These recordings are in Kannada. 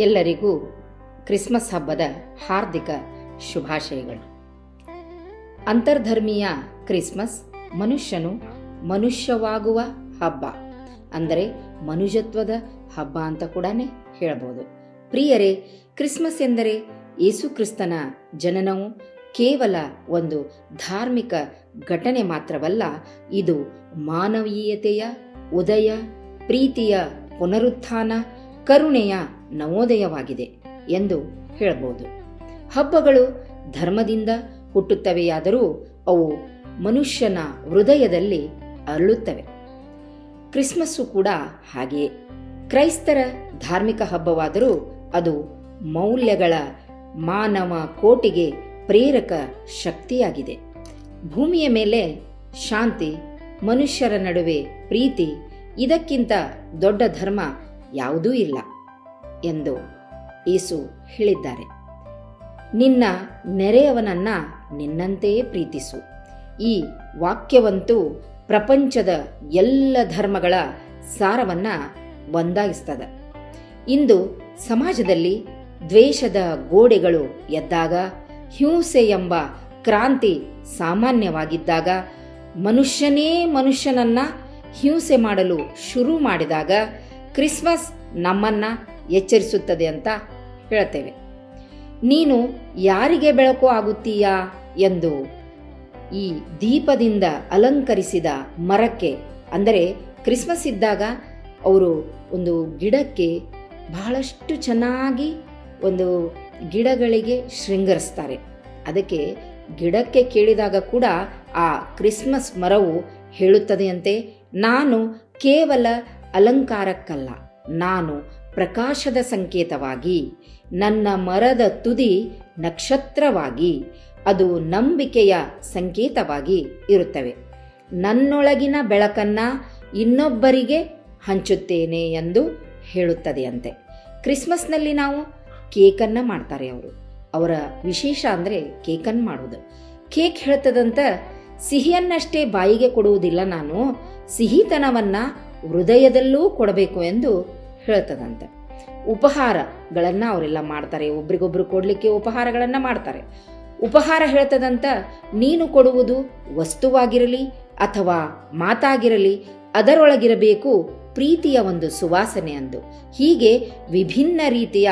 ಎಲ್ಲರಿಗೂ ಕ್ರಿಸ್ಮಸ್ ಹಬ್ಬದ ಹಾರ್ದಿಕ ಶುಭಾಶಯಗಳು. ಅಂತರ್ಧರ್ಮೀಯ ಕ್ರಿಸ್ಮಸ್ ಮನುಷ್ಯನು ಮನುಷ್ಯವಾಗುವ ಹಬ್ಬ, ಅಂದರೆ ಮನುಜತ್ವದ ಹಬ್ಬ ಅಂತ ಕೂಡ ಹೇಳಬಹುದು ಪ್ರಿಯರೇ, ಕ್ರಿಸ್ಮಸ್ ಎಂದರೆ ಯೇಸು ಕ್ರಿಸ್ತನ ಜನನವು ಕೇವಲ ಒಂದು ಧಾರ್ಮಿಕ ಘಟನೆ ಮಾತ್ರವಲ್ಲ, ಇದು ಮಾನವೀಯತೆಯ, ಉದಯ, ಪ್ರೀತಿಯ ಪುನರುತ್ಥಾನ, ಕರುಣೆಯ ನವೋದಯವಾಗಿದೆ ಎಂದು ಹೇಳಬಹುದು. ಹಬ್ಬಗಳು ಧರ್ಮದಿಂದ ಹುಟ್ಟುತ್ತವೆಯಾದರೂ ಅವು ಮನುಷ್ಯನ ಹೃದಯದಲ್ಲಿ ಅರಳುತ್ತವೆ. ಕ್ರಿಸ್ಮಸ್ಸು ಕೂಡ ಹಾಗೆಯೇ. ಕ್ರೈಸ್ತರ ಧಾರ್ಮಿಕ ಹಬ್ಬವಾದರೂ ಅದು ಮೌಲ್ಯಗಳ ಮಾನವ ಕೋಟಿಗೆ ಪ್ರೇರಕ ಶಕ್ತಿಯಾಗಿದೆ. ಭೂಮಿಯ ಮೇಲೆ ಶಾಂತಿ, ಮನುಷ್ಯರ ನಡುವೆ ಪ್ರೀತಿ ಇದಕ್ಕಿಂತ ದೊಡ್ಡ ಧರ್ಮ ಯಾವುದೂ ಇಲ್ಲ. ಎಂದು ಯೇಸು ಹೇಳಿದ್ದಾರೆ. ನಿನ್ನ ನೆರೆಯವನನ್ನ ನಿನ್ನಂತೆಯೇ ಪ್ರೀತಿಸು. ಈ ವಾಕ್ಯವಂತೂ ಪ್ರಪಂಚದ ಎಲ್ಲ ಧರ್ಮಗಳ ಸಾರವನ್ನ ಒಂದಾಗಿಸ್ತದ. ಇಂದು ಸಮಾಜದಲ್ಲಿ ದ್ವೇಷದ ಗೋಡೆಗಳು ಎದ್ದಾಗ, ಹಿಂಸೆ ಎಂಬ ಕ್ರಾಂತಿ ಸಾಮಾನ್ಯವಾಗಿದ್ದಾಗ, ಮನುಷ್ಯನೇ ಮನುಷ್ಯನನ್ನ ಹಿಂಸೆ ಮಾಡಲು ಶುರು ಮಾಡಿದಾಗ, ಕ್ರಿಸ್ಮಸ್ ನಮ್ಮನ್ನ ಎಚ್ಚರಿಸುತ್ತದೆ ಅಂತ ಹೇಳ್ತೇವೆ. ನೀನು ಯಾರಿಗೆ ಬೆಳಕು ಆಗುತ್ತೀಯಾ ಎಂದು ಈ ದೀಪದಿಂದ ಅಲಂಕರಿಸಿದ ಮರಕ್ಕೆ, ಅಂದರೆ ಕ್ರಿಸ್ಮಸ್ ಇದ್ದಾಗ ಅವರು ಒಂದು ಗಿಡಕ್ಕೆ ಬಹಳಷ್ಟು ಚೆನ್ನಾಗಿ ಒಂದು ಗಿಡಗಳಿಗೆ ಶೃಂಗರಿಸ್ತಾರೆ. ಅದಕ್ಕೆ ಗಿಡಕ್ಕೆ ಕೇಳಿದಾಗ ಕೂಡ ಆ ಕ್ರಿಸ್ಮಸ್ ಮರವು ಹೇಳುತ್ತದೆಯಂತೆ, ನಾನು ಕೇವಲ ಅಲಂಕಾರಕ್ಕಲ್ಲ, ನಾನು ಪ್ರಕಾಶದ ಸಂಕೇತವಾಗಿ, ನನ್ನ ಮರದ ತುದಿ ನಕ್ಷತ್ರವಾಗಿ, ಅದು ನಂಬಿಕೆಯ ಸಂಕೇತವಾಗಿ ಇರುತ್ತವೆ. ನನ್ನೊಳಗಿನ ಬೆಳಕನ್ನ ಇನ್ನೊಬ್ಬರಿಗೆ ಹಂಚುತ್ತೇನೆ ಎಂದು ಹೇಳುತ್ತದೆಯಂತೆ ಕ್ರಿಸ್ಮಸ್ನಲ್ಲಿ ನಾವು ಕೇಕನ್ನು ಮಾಡ್ತಾರೆ ಅವರು. ಅವರ ವಿಶೇಷ ಅಂದರೆ ಕೇಕನ್ನು ಮಾಡೋದು. ಕೇಕ್ ಹೇಳ್ತದಂತ, ಸಿಹಿಯನ್ನಷ್ಟೇ ಬಾಯಿಗೆ ಕೊಡುವುದಿಲ್ಲ ನಾನು, ಸಿಹಿತನವನ್ನ ಹೃದಯದಲ್ಲೂ ಕೊಡಬೇಕು ಎಂದು ಹೇಳ್ತದಂತೆ. ಉಪಹಾರಗಳನ್ನು ಅವರೆಲ್ಲ ಮಾಡ್ತಾರೆ. ಒಬ್ರಿಗೊಬ್ರು ಕೊಡಲಿಕ್ಕೆ ಉಪಹಾರಗಳನ್ನು ಮಾಡ್ತಾರೆ. ಉಪಹಾರ ಹೇಳ್ತದಂತ ನೀನು ಕೊಡುವುದು ವಸ್ತುವಾಗಿರಲಿ ಅಥವಾ ಮಾತಾಗಿರಲಿ, ಅದರೊಳಗಿರಬೇಕು ಪ್ರೀತಿಯ ಒಂದು ಸುವಾಸನೆ ಅಂದು. ಹೀಗೆ ವಿಭಿನ್ನ ರೀತಿಯ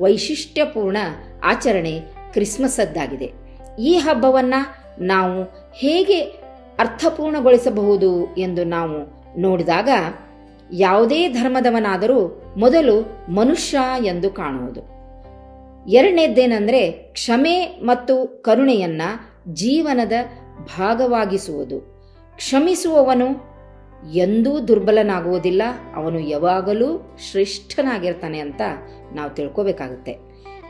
ವೈಶಿಷ್ಟ್ಯಪೂರ್ಣ ಆಚರಣೆ ಕ್ರಿಸ್ಮಸ್ಸದ್ದಾಗಿದೆ ಈ ಹಬ್ಬವನ್ನ ನಾವು ಹೇಗೆ ಅರ್ಥಪೂರ್ಣಗೊಳಿಸಬಹುದು ಎಂದು ನಾವು ನೋಡಿದಾಗ ಯಾವುದೇ ಧರ್ಮದವನಾದರೂ ಮೊದಲು ಮನುಷ್ಯ ಎಂದು ಕಾಣುವುದು. ಎರಡನೇದ್ದೇನೆಂದರೆ ಕ್ಷಮೆ ಮತ್ತು ಕರುಣೆಯನ್ನ ಜೀವನದ ಭಾಗವಾಗಿಸುವುದು. ಕ್ಷಮಿಸುವವನು ಎಂದೂ ದುರ್ಬಲನಾಗುವುದಿಲ್ಲ, ಅವನು ಯಾವಾಗಲೂ ಶ್ರೇಷ್ಠನಾಗಿರ್ತಾನೆ ಅಂತ ನಾವು ತಿಳ್ಕೋಬೇಕಾಗುತ್ತೆ.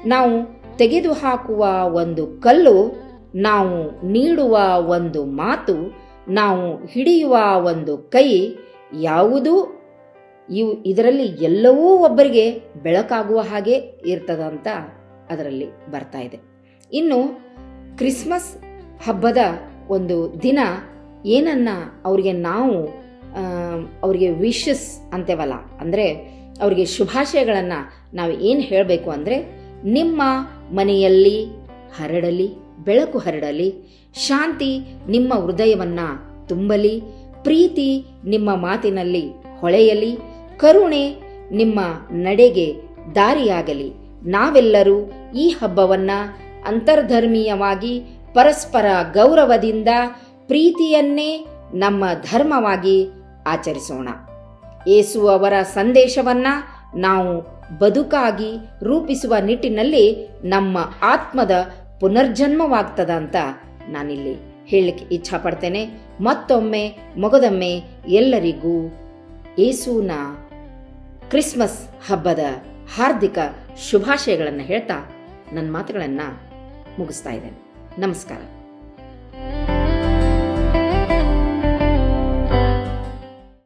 ನಾವು ತೆಗೆದುಹಾಕುವ ಒಂದು ಕಲ್ಲು, ನಾವು ನೀಡುವ ಒಂದು ಮಾತು, ನಾವು ಹಿಡಿಯುವ ಒಂದು ಕೈ ಯಾವುದೂ ಇವು ಇದರಲ್ಲಿ ಎಲ್ಲವೂ ಒಬ್ಬರಿಗೆ ಬೆಳಕಾಗುವ ಹಾಗೆ ಇರ್ತದಂತ ಅದರಲ್ಲಿ ಬರ್ತಾ ಇದೆ. ಇನ್ನು ಕ್ರಿಸ್ಮಸ್ ಹಬ್ಬದ ಒಂದು ದಿನ ಏನನ್ನ ಅವರಿಗೆ ನಾವು ಅವರಿಗೆ ವಿಶಸ್ ಅಂತೇವಲ್ಲ, ಅಂದರೆ ಅವರಿಗೆ ಶುಭಾಶಯಗಳನ್ನು ನಾವು ಏನು ಹೇಳಬೇಕು ಅಂದರೆ, ನಿಮ್ಮ ಮನೆಯಲ್ಲಿ ಹರಡಲಿ, ಬೆಳಕು ಹರಡಲಿ, ಶಾಂತಿ ನಿಮ್ಮ ಹೃದಯವನ್ನು ತುಂಬಲಿ, ಪ್ರೀತಿ ನಿಮ್ಮ ಮಾತಿನಲ್ಲಿ ಹೊಳೆಯಲಿ ಕರುಣೆ ನಿಮ್ಮ ನಡೆಗೆ ದಾರಿಯಾಗಲಿ. ನಾವೆಲ್ಲರೂ ಈ ಹಬ್ಬವನ್ನ ಅಂತರ್ಧರ್ಮೀಯವಾಗಿ ಪರಸ್ಪರ ಗೌರವದಿಂದ ಪ್ರೀತಿಯನ್ನೇ ನಮ್ಮ ಧರ್ಮವಾಗಿ ಆಚರಿಸೋಣ. ಏಸು ಅವರ ಸಂದೇಶವನ್ನ ನಾವು ಬದುಕಾಗಿ ರೂಪಿಸುವ ನಿಟ್ಟಿನಲ್ಲಿ ನಮ್ಮ ಆತ್ಮದ ಪುನರ್ಜನ್ಮವಾಗ್ತದ ಅಂತ ನಾನಿಲ್ಲಿ ಹೇಳಲಿಕ್ಕೆ ಇಚ್ಛಪಡ್ತೇನೆ. ಮತ್ತೊಮ್ಮೆ, ಮೊಗದೊಮ್ಮೆ ಎಲ್ಲರಿಗೂ ಏಸುವಿನ ಕ್ರಿಸ್ಮಸ್ ಹಬ್ಬದ ಹಾರ್ದಿಕ ಶುಭಾಶಯಗಳನ್ನು ಹೇಳ್ತಾ ನನ್ನ ಮಾತುಗಳನ್ನು ಮುಗಿಸ್ತಾ ಇದ್ದೇನೆ. ನಮಸ್ಕಾರ.